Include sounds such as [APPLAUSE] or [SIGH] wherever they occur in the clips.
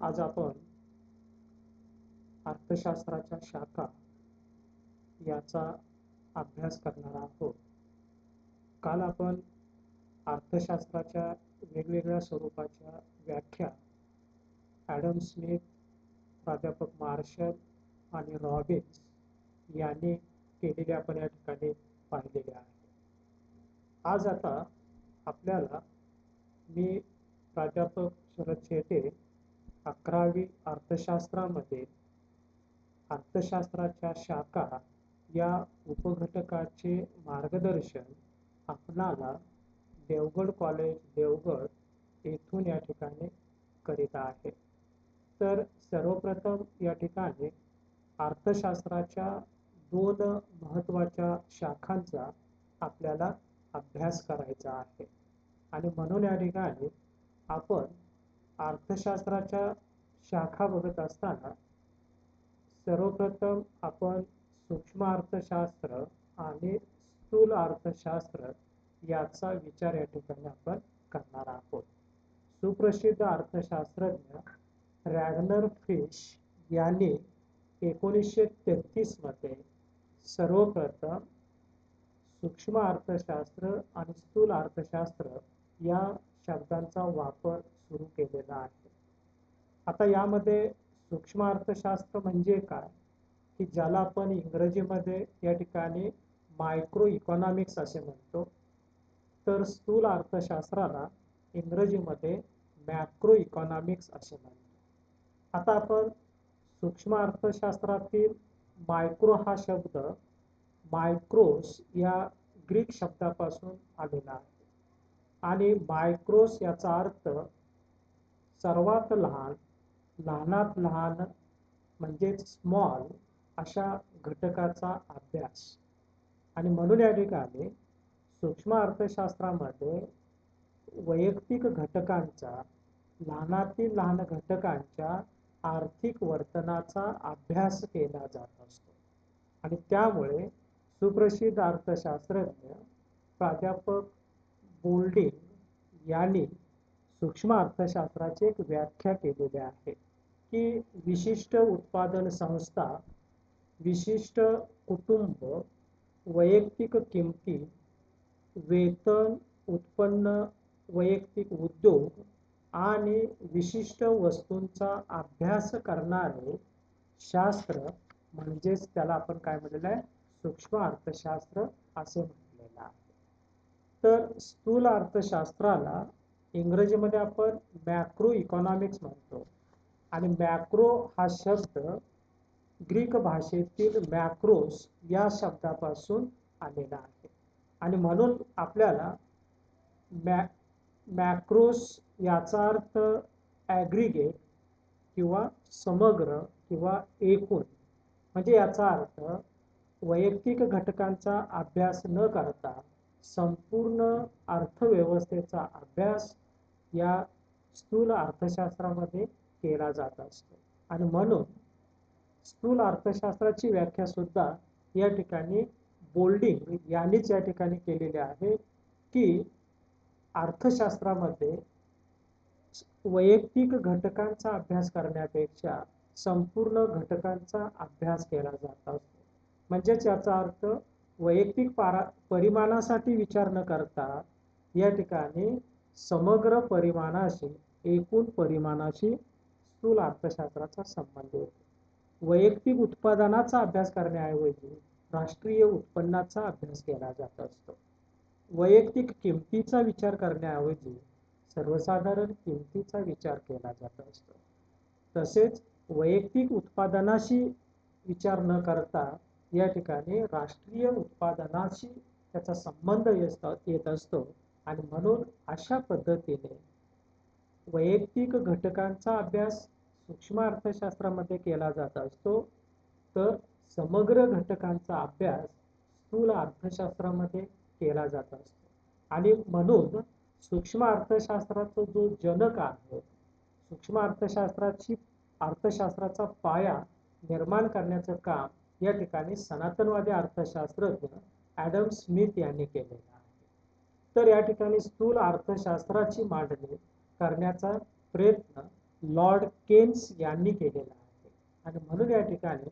आज आपण अर्थशास्त्राच्या शाखा याचा अभ्यास करणार आहोत. काल आपण अर्थशास्त्राच्या वेगवेगळ्या स्वरूपाच्या व्याख्या ॲडम स्मिथ प्राध्यापक मार्शल आणि रॉबिन्स यांनी केलेल्या आपण या ठिकाणी पाहिलेले आहे आज आता आपल्याला मी प्राध्यापक शरद शेटे अकरावी अर्थशास्त्रामध्ये अर्थशास्त्राच्या शाखा या उपघटकाचे मार्गदर्शन आपणाला देवगड कॉलेज देवगड येथून या ठिकाणी करीत आहे. तर सर्वप्रथम या ठिकाणी अर्थशास्त्राच्या दोन महत्त्वाच्या शाखांचा आपल्याला अभ्यास करायचा आहे. आणि म्हणून या ठिकाणी आपण अर्थशास्त्राच्या शाखा बघत असताना सर्वप्रथम आपण सूक्ष्म अर्थशास्त्र आणि स्थूल अर्थशास्त्र याचा विचार या ठिकाणी आपण करणार आहोत. सुप्रसिद्ध अर्थशास्त्रज्ञ रॅगनर फिश यांनी एकोणीसशे तेहतीसमध्ये सर्वप्रथम सूक्ष्म अर्थशास्त्र आणि स्थूल अर्थशास्त्र या शब्दांचा वापर सुरू केलेला आहे. आता यामध्ये सूक्ष्म अर्थशास्त्र म्हणजे काय? की ज्याला आपण इंग्रजीमध्ये या ठिकाणी मायक्रो इकॉनॉमिक्स असे म्हणतो तर स्थूल अर्थशास्त्राला इंग्रजीमध्ये मॅक्रो इकॉनॉमिक्स असे म्हणतो. आता आपण सूक्ष्म अर्थशास्त्रातील मायक्रो हा शब्द मायक्रोस या ग्रीक शब्दापासून आलेला आहे. आणि मायक्रोस याचा अर्थ सर्वात लहान लहानात लहान म्हणजेच स्मॉल अशा घटकाचा अभ्यास. आणि म्हणून या ठिकाणी सूक्ष्म अर्थशास्त्रामध्ये वैयक्तिक घटकांचा लहानातील लहान घटकांच्या आर्थिक वर्तनाचा अभ्यास केला जात असतो. आणि त्यामुळे सुप्रसिद्ध अर्थशास्त्रज्ञ प्राध्यापक बोल्डिंग यांनी सूक्ष्म अर्थशास्त्राची एक व्याख्या केलेली आहे की विशिष्ट उत्पादन संस्था विशिष्ट कुटुंब वैयक्तिक किमती वेतन उत्पन्न वैयक्तिक उद्योग आणि विशिष्ट वस्तूंचा अभ्यास करणारे शास्त्र म्हणजेच त्याला आपण काय म्हटलेलं आहे? सूक्ष्म अर्थशास्त्र असे म्हटलेलं आहे. तर स्थूल अर्थशास्त्राला इंग्रजीमध्ये आपण मॅक्रो इकॉनॉमिक्स म्हणतो. आणि मॅक्रो हा शब्द ग्रीक भाषेतील मॅक्रोस या शब्दापासून आलेला आहे. आणि म्हणून आपल्याला मॅ मॅक्रोस याचा अर्थ ॲग्रिगेट किंवा समग्र किंवा एकूण. म्हणजे याचा अर्थ वैयक्तिक घटकांचा अभ्यास न करता संपूर्ण अर्थव्यवस्थेचा अभ्यास या स्थूल अर्थशास्त्रामध्ये केला जात असतो. आणि म्हणून स्थूल अर्थशास्त्राची व्याख्या सुद्धा या ठिकाणी बोल्डिंग यांनीच या ठिकाणी केलेली आहे की अर्थशास्त्रामध्ये वैयक्तिक घटकांचा अभ्यास करण्यापेक्षा संपूर्ण घटकांचा अभ्यास केला जात असतो. म्हणजेच याचा अर्थ वैयक्तिक पारा परिमाणासाठी विचार न करता या ठिकाणी समग्र परिमाणाशी एकूण परिमाणाशी स्थूल अर्थशास्त्राचा संबंध येतो वैयक्तिक उत्पादनाचा अभ्यास करण्याऐवजी राष्ट्रीय उत्पन्नाचा अभ्यास केला जात असतो. वैयक्तिक किमतीचा विचार करण्याऐवजी सर्वसाधारण किमतीचा विचार केला जात असतो. तसेच वैयक्तिक उत्पादनाशी विचार न करता या ठिकाणी राष्ट्रीय उत्पादनाशी त्याचा संबंध येत असतो. आणि म्हणून अशा पद्धतीने वैयक्तिक घटकांचा अभ्यास सूक्ष्म अर्थशास्त्रामध्ये केला जात असतो. तर समग्र घटकांचा अभ्यास स्थूल अर्थशास्त्रामध्ये केला जात असतो. आणि म्हणून सूक्ष्म अर्थशास्त्राचा जो जनक आहे सूक्ष्म अर्थशास्त्राची अर्थशास्त्राचा पाया निर्माण करण्याचं काम या ठिकाणी सनातनवादी अर्थशास्त्रज्ञ ॲडम स्मिथ यांनी केलेला आहे. तर या ठिकाणी स्थूल अर्थशास्त्राची मांडणी करण्याचा प्रयत्न लॉर्ड केन्स यांनी केलेला आहे. आणि म्हणून या ठिकाणी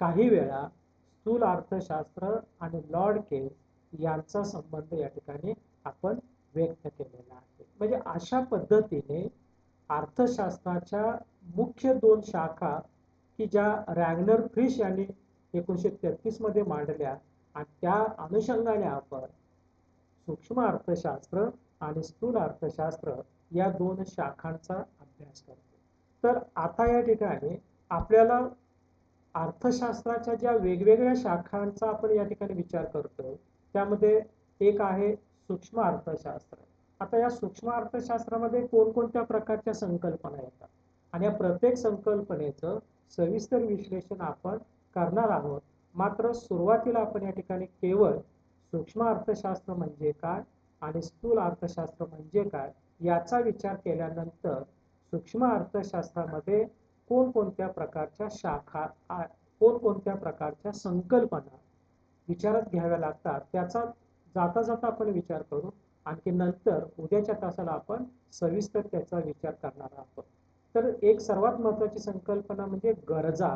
काही वेळा स्थूल अर्थशास्त्र आणि लॉर्ड केन्स यांचा संबंध या ठिकाणी आपण व्यक्त केलेला आहे. म्हणजे अशा पद्धतीने अर्थशास्त्राच्या मुख्य दोन शाखा की ज्या रॅग्नर फ्रिश यांनी एकोणीशे तेहतीसमध्ये मांडल्या आणि त्या अनुषंगाने आपण सूक्ष्म अर्थशास्त्र आणि स्थूल अर्थशास्त्र या दोन शाखांचा अभ्यास करतो. तर आता या ठिकाणी आपल्याला अर्थशास्त्राच्या ज्या वेगवेगळ्या शाखांचा आपण या ठिकाणी विचार करतोय त्यामध्ये एक आहे सूक्ष्म अर्थशास्त्र. आता या सूक्ष्म अर्थशास्त्रामध्ये कोणकोणत्या प्रकारच्या संकल्पना येतात? आणि या प्रत्येक संकल्पनेचं सविस्तर विश्लेषण आपण करणार आहोत. मात्र सुरुवातीला आपण या ठिकाणी केवळ सूक्ष्म अर्थशास्त्र म्हणजे काय आणि स्थूल अर्थशास्त्र म्हणजे काय याचा विचार केल्यानंतर सूक्ष्म अर्थशास्त्रामध्ये कोणकोणत्या प्रकारच्या शाखा कोणकोणत्या प्रकारच्या संकल्पना विचारात घ्याव्या लागतात त्याचा जाता जाता आपण विचार करू. आणखी नंतर उद्याच्या तासाला आपण सविस्तर त्याचा विचार करणार आहोत. तर एक सर्वात महत्वाची संकल्पना म्हणजे गरजा.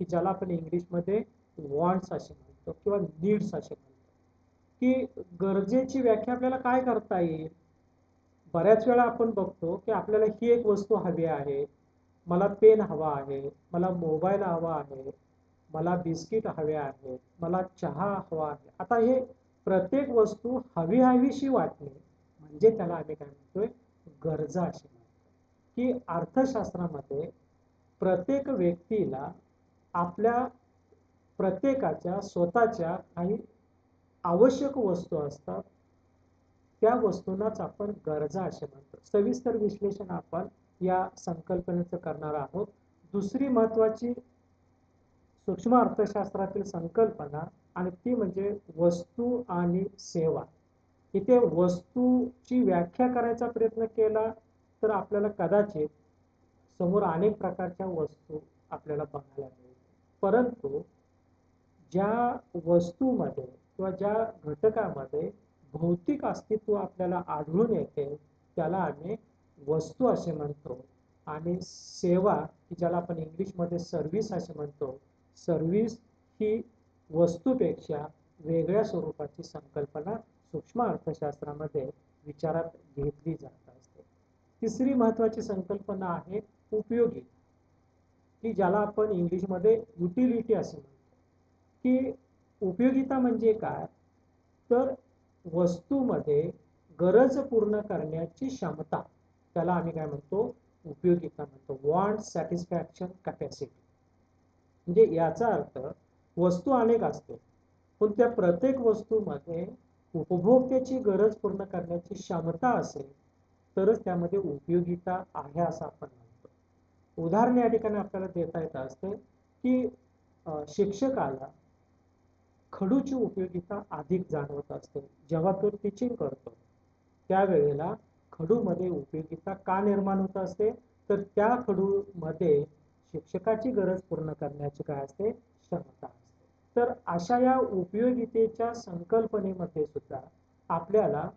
की ज्याला आपण इंग्लिशमध्ये वॉन्ट्स असे म्हणतो किंवा नीड्स असे म्हणतो. की गरजेची व्याख्या आपल्याला काय करता येईल? बऱ्याच वेळा आपण बघतो की आपल्याला ही एक वस्तू हवी आहे. मला पेन हवा आहे मला मोबाईल हवा आहे मला बिस्किट हवे आहे मला चहा हवा आहे. आता हे प्रत्येक वस्तू हवी हवीशी वाटणे म्हणजे त्याला आम्ही काय म्हणतोय? गरजा अशी म्हणतो. की अर्थशास्त्रामध्ये प्रत्येक व्यक्तीला आपल्या प्रत्येकाच्या स्वतःच्या काही आवश्यक वस्तू असतात त्या वस्तूंनाच आपण गरजा असे म्हणतो. सविस्तर विश्लेषण आपण या संकल्पनेचं करणार आहोत. दुसरी महत्वाची सूक्ष्म अर्थशास्त्रातील संकल्पना आणि ती म्हणजे वस्तू आणि सेवा. इथे वस्तूची व्याख्या करायचा प्रयत्न केला तर आपल्याला कदाचित समोर अनेक प्रकारच्या वस्तू आपल्याला बघायला मिळतात परंतु ज्या वस्तूमध्ये किंवा ज्या घटकामध्ये भौतिक अस्तित्व आपल्याला आढळून येते त्याला आम्ही वस्तू असे म्हणतो आणि सेवा की ज्याला आपण इंग्लिशमध्ये सर्व्हिस असे म्हणतो सर्व्हिस ही वस्तूपेक्षा वेगळ्या स्वरूपाची संकल्पना सूक्ष्म अर्थशास्त्रामध्ये विचारात घेतली जात असते. तिसरी महत्त्वाची संकल्पना आहे उपयोगी. की ज्याला आपण इंग्लिशमध्ये युटिलिटी असे म्हणतो. की उपयोगिता म्हणजे काय? तर वस्तूमध्ये गरज पूर्ण करण्याची क्षमता त्याला आम्ही काय म्हणतो? उपयोगिता म्हणतो. वॉन्ट सॅटिस्फॅक्शन कॅपॅसिटी म्हणजे याचा अर्थ वस्तू अनेक असते पण त्या प्रत्येक वस्तूमध्ये उपभोक्त्याची गरज पूर्ण करण्याची क्षमता असेल तरच त्यामध्ये उपयोगिता आहे असं आपण म्हणतो. उदाहरण या ठिकाणी आपल्याला देता येत असते की शिक्षकाला खडूची उपयोगिता अधिक जाणवत असते. जेव्हा तो टीचिंग करतो त्यावेळेला खडूमध्ये उपयोगिता का निर्माण होत असते? तर त्या खडूमध्ये शिक्षकाची गरज पूर्ण करण्याची काय असते? क्षमता असते. तर अशा या उपयोगितेच्या संकल्पनेमध्ये सुद्धा आपल्याला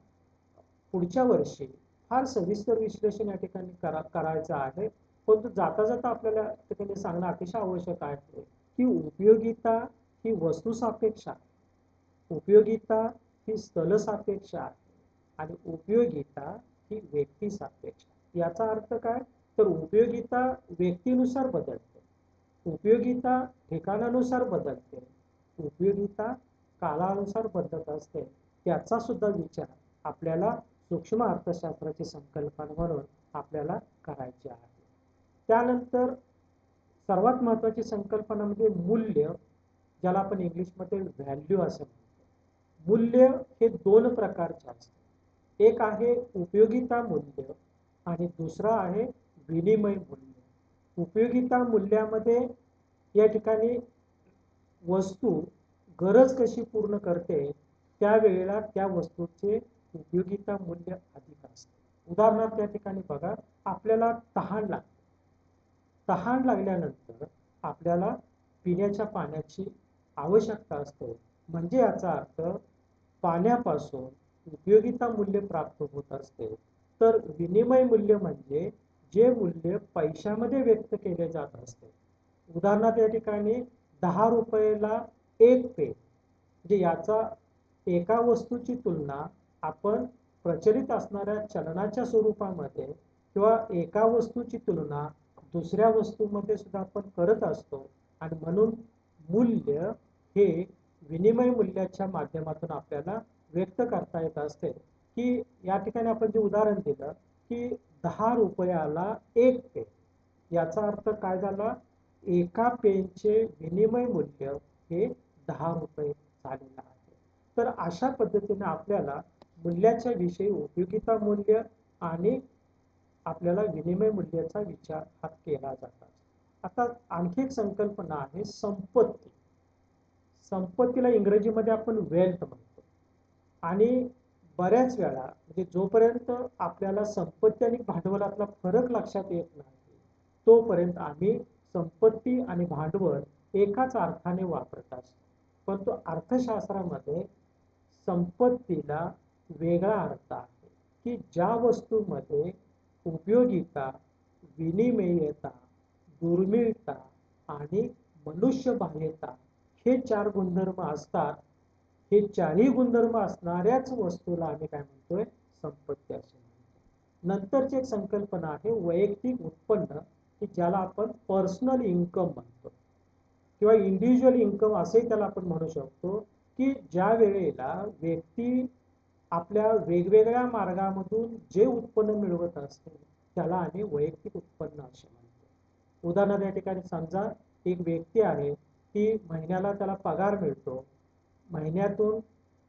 पुढच्या वर्षी फार सविस्तर विश्लेषण या ठिकाणी करा करायचं आहे. परंतु जाता जाता आपल्याला ठिकाणी सांगणं अतिशय आवश्यक आहे की उपयोगिता ही वस्तूसापेक्ष आहे. उपयोगिता ही स्थलसापेक्ष आहे आणि उपयोगिता ही व्यक्ती सापेक्ष याचा अर्थ काय? तर उपयोगिता व्यक्तीनुसार बदलते. उपयोगिता ठिकाणानुसार बदलते. उपयोगिता कालानुसार बदलत असते. त्याचा सुद्धा विचार आपल्याला सूक्ष्म अर्थशास्त्राची संकल्पना म्हणून आपल्याला करायची आहे. त्यानंतर सर्वात महत्त्वाची संकल्पना म्हणजे मूल्य ज्याला आपण इंग्लिशमध्ये व्हॅल्यू असं म्हणतो. मूल्य हे दोन प्रकारचे असते एक आहे उपयोगिता मूल्य आणि दुसरा आहे विनिमय मूल्य. उपयोगिता मूल्यामध्ये या ठिकाणी वस्तू गरज कशी पूर्ण करते त्यावेळेला त्या वस्तूचे उपयोगिता मूल्य अधिक असते. उदाहरणार्थ त्या ठिकाणी बघा आपल्याला तहान लागते. तहान लागल्यानंतर आपल्याला पिण्याच्या पाण्याची आवश्यकता असते. म्हणजे याचा अर्थ पाण्यापासून उपयोगिता मूल्य प्राप्त होत असते. तर विनिमय मूल्य म्हणजे जे मूल्य पैशामध्ये व्यक्त केले जात असते. उदाहरणार्थ या ठिकाणी दहा रुपयाला एक पे. म्हणजे याचा एका वस्तूची तुलना आपण प्रचलित असणाऱ्या चलनाच्या स्वरूपामध्ये किंवा एका वस्तूची तुलना दुसऱ्या वस्तूमध्ये सुद्धा आपण करत असतो. आणि म्हणून मूल्य हे विनिमय मूल्याच्या माध्यमातून आपल्याला व्यक्त करता येत असते. की या ठिकाणी आपण जे उदाहरण दिलं की दहा रुपयाला एक पे याचा अर्थ काय झाला? एका पेनचे विनिमय मूल्य हे दहा रुपये झालेलं आहे. तर अशा पद्धतीने आपल्याला मूल्याच्या विषयी उपयोगिता मूल्य आणि आपल्याला विनिमय मूल्याचा विचार हा केला जातात. आता आणखी एक संकल्पना आहे संपत्ती. संपत्तीला इंग्रजीमध्ये आपण वेल्थ म्हणतो. आणि बऱ्याच वेळा म्हणजे जोपर्यंत आपल्याला संपत्ती आणि भांडवलातला फरक लक्षात येत नाही तोपर्यंत आम्ही संपत्ती आणि भांडवल एकाच अर्थाने वापरत असतो. परंतु अर्थशास्त्रामध्ये संपत्तीला वेगळा अर्थ आहे की ज्या वस्तूमध्ये उपयोगिता विनिमयता दुर्मिळता आणि मनुष्यबाह्यता हे चार गुणधर्म असतात. हे चारही गुणधर्म असणाऱ्याच वस्तूला आम्ही काय म्हणतोय? संपत्ती असे म्हणतो. नंतरची एक संकल्पना आहे वैयक्तिक उत्पन्न की ज्याला आपण पर्सनल इन्कम म्हणतो. किंवा इंडिव्हिज्युअल इन्कम असंही त्याला आपण म्हणू शकतो की ज्या वेळेला व्यक्ती आपल्या वेगवेगळ्या मार्गामधून जे उत्पन्न मिळवत असते त्याला आम्ही वैयक्तिक उत्पन्न असे म्हणतो. उदाहरणार्थ या ठिकाणी समजा एक व्यक्ती आहे ती महिन्याला त्याला पगार मिळतो. महिन्यातून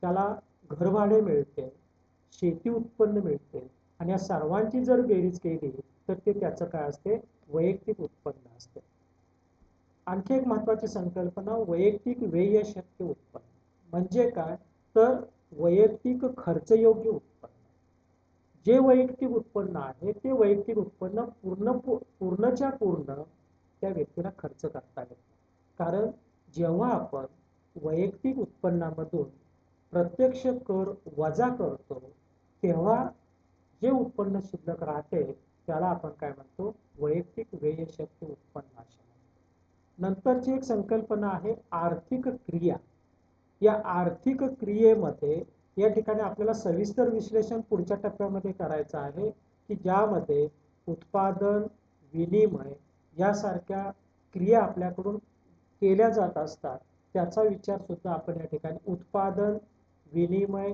त्याला घरभाडे मिळते शेती उत्पन्न मिळते आणि या सर्वांची जर बेरीज केली तर ते त्याचं काय असते? वैयक्तिक उत्पन्न असते. आणखी एक महत्वाची संकल्पना वैयक्तिक व्यय शक्य उत्पन्न. म्हणजे काय? तर वैयक्तिक खर्चयोग्य उत्पन्न. जे वैयक्तिक उत्पन्न आहे ते वैयक्तिक उत्पन्न पूर्ण पूर्णच्या पूर्ण त्या व्यक्तीला खर्च करता येत कारण जेव्हा आपण वैयक्तिक उत्पन्नामधून प्रत्यक्ष कर वजा करतो तेव्हा जे उत्पन्न शिल्लक राहते त्याला आपण काय म्हणतो? वैयक्तिक व्ययशक्ती उत्पन्न असे म्हणतो नंतरची एक संकल्पना आहे आर्थिक क्रिया. या आर्थिक क्रियेमध्ये या ठिकाणी आपल्याला सविस्तर विश्लेषण पुढच्या टप्प्यामध्ये करायचं आहे की ज्यामध्ये उत्पादन विनिमय यासारख्या क्रिया आपल्याकडून केल्या जात असतात त्याचा विचार सुद्धा आपण या ठिकाणी उत्पादन विनिमय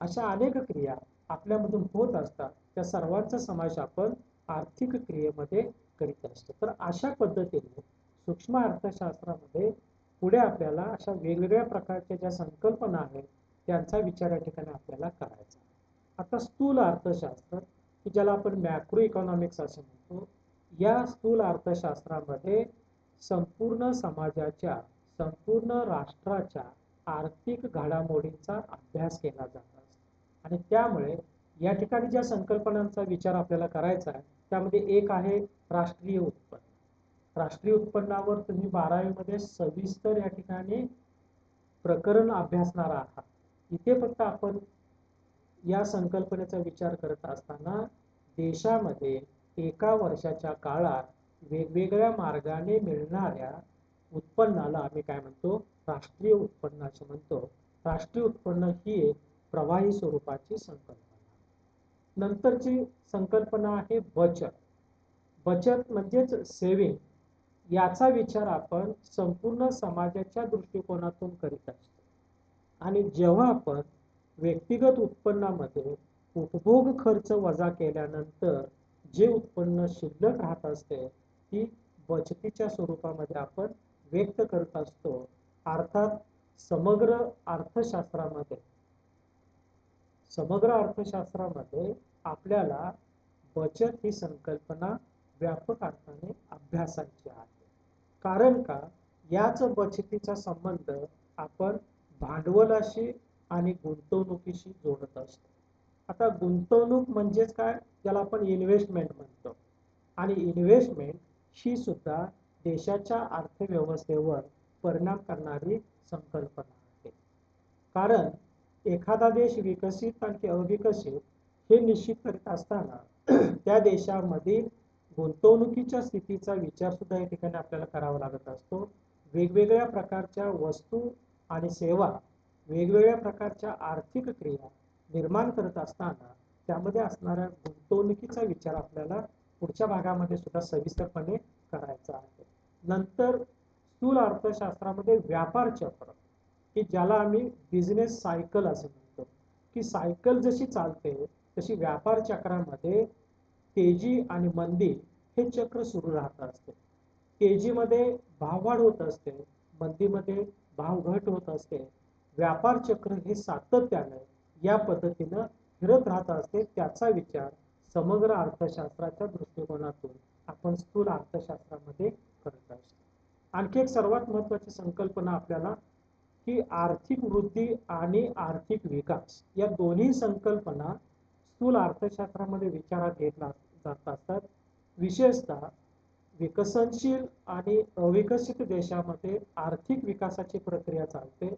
अशा अनेक क्रिया आपल्यामधून होत असतात. त्या सर्वांचा समावेश आपण आर्थिक क्रियेमध्ये करीत असतो. तर अशा पद्धतीने सूक्ष्म अर्थशास्त्रामध्ये पुढे आपल्याला अशा वेगवेगळ्या प्रकारच्या ज्या संकल्पना आहेत त्यांचा विचार या ठिकाणी आपल्याला करायचा आता स्थूल अर्थशास्त्र की ज्याला आपण मॅक्रो इकॉनॉमिक्स असे म्हणतो या स्थूल अर्थशास्त्रामध्ये संपूर्ण समाजाच्या संपूर्ण राष्ट्राच्या आर्थिक घडामोडींचा अभ्यास केला जात असतो. आणि त्यामुळे या ठिकाणी ज्या संकल्पनांचा विचार आपल्याला करायचा आहे त्यामध्ये एक आहे राष्ट्रीय उत्पन्न. राष्ट्रीय उत्पन्नावर तुम्ही बारावीमध्ये सविस्तर या ठिकाणी प्रकरण अभ्यासणार आहात. इथे फक्त आपण या संकल्पनेचा विचार करत असताना देशामध्ये एका वर्षाच्या काळात वेगवेगळ्या मार्गाने मिळणाऱ्या उत्पन्नाला आम्ही काय म्हणतो? राष्ट्रीय उत्पन्न असे म्हणतो. राष्ट्रीय उत्पन्न ही एक प्रवाही स्वरूपाची संकल्पना नंतरची संकल्पना आहे बचत. बचत म्हणजेच सेविंग. याचा विचार आपण संपूर्ण समाजाच्या दृष्टिकोनातून करीत असतो. आणि जेव्हा आपण व्यक्तिगत उत्पन्नामध्ये उपभोग खर्च वजा केल्यानंतर जे उत्पन्न शिल्लक राहत असते ती बचतीच्या स्वरूपामध्ये आपण व्यक्त करत असतो. अर्थात समग्र अर्थशास्त्रामध्ये. समग्र अर्थशास्त्रामध्ये आपल्याला बचत ही संकल्पना व्यापक अर्थाने अभ्यासाची आहे. कारण का? याच बचतीचा संबंध आपण भांडवलाशी आणि गुंतवणुकीशी जोडत असतो. आता गुंतवणूक म्हणजेच काय? त्याला आपण इन्व्हेस्टमेंट म्हणतो. आणि इन्व्हेस्टमेंट ही सुद्धा देशाच्या अर्थव्यवस्थेवर परिणाम करणारी संकल्पना आहे. कारण एखादा देश विकसित आणि अविकसित हे निश्चित करीत असताना [CLEARS THROAT] त्या देशामधील गुंतवणुकीच्या स्थितीचा विचार सुद्धा या ठिकाणी आपल्याला करावा लागत असतो. वेगवेगळ्या प्रकारच्या वस्तू आणि सेवा वेगवेगळ्या प्रकारच्या आर्थिक क्रिया निर्माण करत असताना त्यामध्ये असणाऱ्या गुंतवणुकीचा विचार आपल्याला पुढच्या भागामध्ये सुद्धा सविस्तरपणे करायचा आहे. नंतर स्थूल अर्थशास्त्रामध्ये व्यापार चक्र की ज्याला आम्ही बिझनेस सायकल असं म्हणतो. की सायकल जशी चालते तशी व्यापार चक्रामध्ये तेजी आणि मंदी हे चक्र सुरू राहत असते. तेजीमध्ये भाववाढ होत असते मंदीमध्ये भाव घट होत असते. व्यापार चक्र हे सातत्याने या पद्धतीनं फिरत राहत असते. त्याचा विचार समग्र अर्थशास्त्राच्या दृष्टिकोनातून आपण स्थूल अर्थशास्त्रामध्ये करत असतो. आणखी एक सर्वात महत्वाची संकल्पना आपल्याला की आर्थिक वृद्धी आणि आर्थिक विकास या दोन्ही संकल्पना स्थूल अर्थशास्त्रामध्ये विचारात घेतला जात असतात. विशेषतः विकसनशील आणि अविकसित देशामध्ये आर्थिक विकासाची प्रक्रिया चालते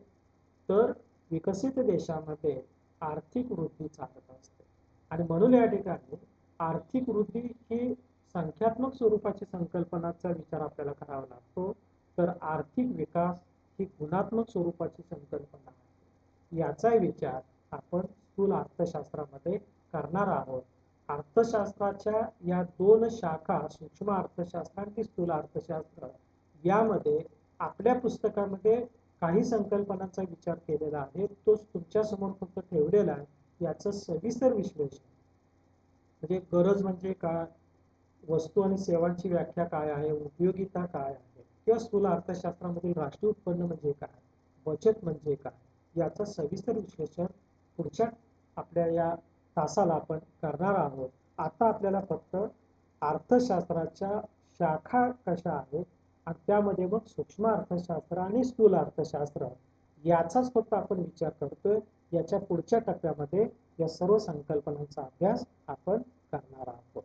तर विकसित देशामध्ये आर्थिक वृद्धी चालत असते. आणि म्हणून या ठिकाणी आर्थिक वृद्धी ही संख्यात्मक स्वरूपाची संकल्पनाचा विचार आपल्याला करावा लागतो. तर आर्थिक विकास ही गुणात्मक स्वरूपाची संकल्पना आहे. याचा विचार आपण स्थूल अर्थशास्त्रामध्ये करणार आहोत. अर्थशास्त्राच्या या दोन शाखा सूक्ष्म अर्थशास्त्र आणि स्थूल अर्थशास्त्र यामध्ये आपल्या पुस्तकामध्ये काही संकल्पनांचा विचार केलेला आहे. तो तुमच्यासमोर फक्त ठेवलेला आहे. याचं सविस्तर विश्लेषण. म्हणजे गरज म्हणजे काय? वस्तू आणि सेवांची व्याख्या काय आहे? उपयोगिता काय आहे? किंवा स्थूल अर्थशास्त्रामधील राष्ट्रीय उत्पन्न म्हणजे काय? बचत म्हणजे काय? याचं सविस्तर विश्लेषण पुढच्या आपल्या या तासाला आपण करणार आहोत. आता आपल्याला फक्त अर्थशास्त्राच्या शाखा कशा आहेत आणि त्यामध्ये मग सूक्ष्म अर्थशास्त्र आणि स्थूल अर्थशास्त्र याचाच फक्त आपण विचार करतोय. याच्या पुढच्या टप्प्यामध्ये या सर्व संकल्पनांचा अभ्यास आपण करणार आहोत.